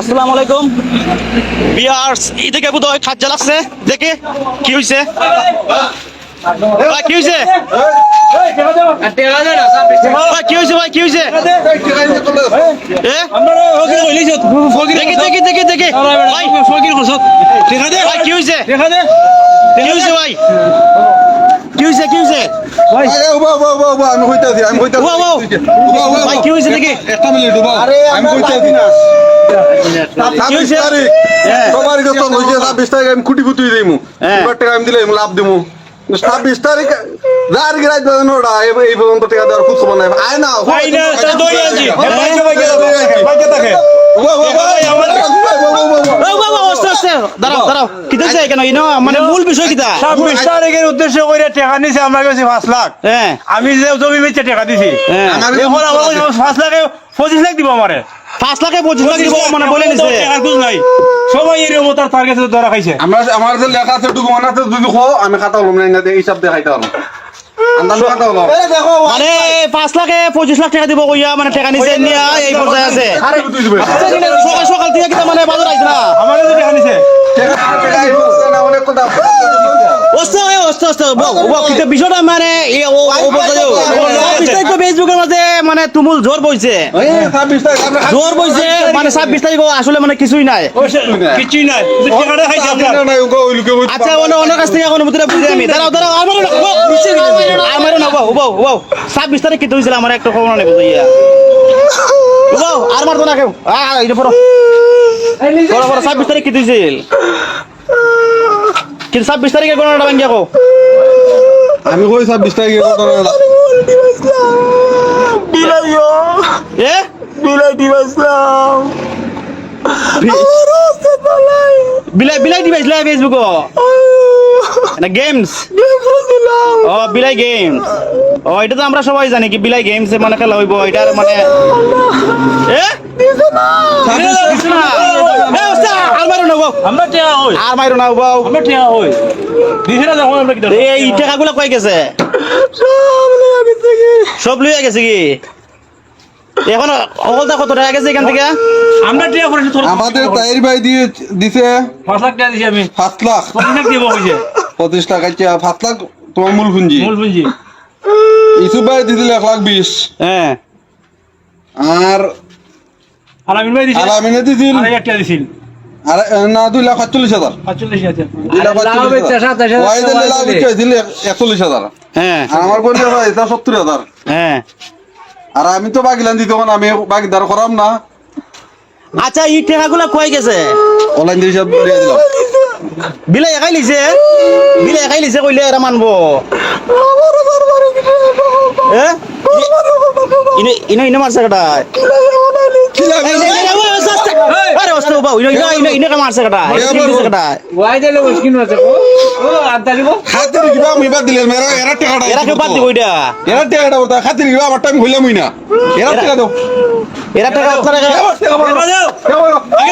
আসসালামু আলাইকুম। বিয়ার্স এই থেকে বোধ হয় খাজ্জা লাগছে দেখে কি হয়েছে ভাই, কি হয়েছে ভাই, কি হয়েছে ভাই কি হয়েছে এ? দেখি দেখি দেখি দেখি। ভাই, কি হয়েছে কি হয়েছে ভাই? কি হয়েছে কি হয়েছে আমি কইতাছি আমি কইতাছি উবা, উবা। ভাই কি হয়েছে দেখি? একটা মিনিট উবা আমি কইতাছি কি হয়েছে? তারিখ। হ্যাঁ। সবার যত হইছে ছাব্বিশ তারিখ আমি কুটি কুটি দিমু। হ্যাঁ। এবার টাকা আমি দিলে আমি লাভ দিমু। ছাব্বিশ তারিখ যার গিরাই দেন ওটা এই পর্যন্ত টাকা দেওয়ার খুব সময় নাই। আয় না আয় না, দই। হ্যাঁ, বাইকে বাইকে থাকে, বাইকে থাকে। কেন ইনো মানে মূল বিষয় কিটা ছাব্বিশ তারিখের উদ্দেশ্য করে টাকা নিছে আমরা গেছি পাঁচ লাখ। হ্যাঁ আমি যে জমি বেচে টাকা দিছি হ্যাঁ এখন আমার পাঁচ লাখে পঁচিশ লাখ দিব আমারে। পাঁচ লাখে পঁচিশ লাখ দিব মানে বলে নিছে। নাই। সবাই এরকম তার তার কাছে ধরা খাইছে। আমার আমার যে লেখা আছে ডকুমেন্ট আছে যদি খো আমি খাতা হলাম না না হিসাব দেখাইতে হলাম। আন্দাজ খাতা হলাম। মানে পাঁচ লাখে পঁচিশ লাখ টাকা দিব কইয়া মানে টাকা নিছে নিয়া এই পর্যায়ে আছে। সকাল সকাল থেকে কিটা মানে বাজার আইছে না? আমার টাকা নিছে। মানে মানে তুমুল জোর বইছে। জোর বইছে মানে ছাব্বিশ তারিখ আসলে মানে কিছুই নাই। কিছুই নাই। আচ্ছা অন্য অন্য কাছ থেকে এখন বুঝতে বুঝে আমি দাঁড়াও দাঁড়াও আমারও না ছাব্বিশ তারিখ কিন্তু হয়েছিল আমার একটা খবর নেই বুঝিয়া আর মারতো না কেউ এটা পড়ো পড়ো পড়ো ছাব্বিশ তারিখ কি হয়েছিল কিন্তু ছাব্বিশ তারিখে কোনো একটা ব্যাংকে কো আমি কই ছাব্বিশ তারিখে ঘটনাটা এ? বিলাই বিলাই দিবাইছ লাই ফেসবুক না গেমস ও বিলাই গেমস ও এটা তো আমরা সবাই জানি কি বিলাই গেমস মানে খেলা হইব এটার মানে এ? আর না আমরা হই। যখন আমরা কি এই টাকাগুলো কই গেছে? সব লইয়া গেছে কি? এখন অকলটা কত টাকা গেছে এখান থেকে? আমরা টাকা করেছি আমাদের তাইর ভাই দিয়ে দিছে পাঁচ লাখ টাকা দিছি আমি। পাঁচ লাখ। পঁচিশ লাখ দিব হয়েছে পঁচিশ টাকা চেয়ে লাখ তোমার মূল পুঞ্জি মূল পুঁজি ইসুফ ভাই দিছিল এক লাখ বিশ। হ্যাঁ। আর আমি ভাই দিছিল। আর এক টাকা দিছিল। আর না দুই লাখ সাতচল্লিশ হাজার। দুই লাখ সাতচল্লিশ হাজার। হাজার হ্যাঁ। আমার ভাই এটা সত্তর হাজার। হ্যাঁ। আর আমি তো বাগিলান দিতে তখন আমি বাগিদার করাম না। আচ্ছা এই টাকাগুলো কই গেছে? অনলাইন দিয়ে হিসাব দিয়ে দিলাম। বিলাই একাই লিছে? বিলাই একাই লিছে কইলে এরা মানবো। এ? ইনে ইনে ইনে মারছে কাটা। আরে অস্ত বাবু ইনে ইনে ইনে ইনে মারছে কাটা। কাটা। খাতির কিবা আমি বাদ দিলেন এরা এরা টাকাটা এরা বাদ দিব এটা এরা টাকাটা বলতা খাতির কিবা আমার টাইম না। এরা টাকা দাও। এরা টাকা আপনারা টাকা দাও।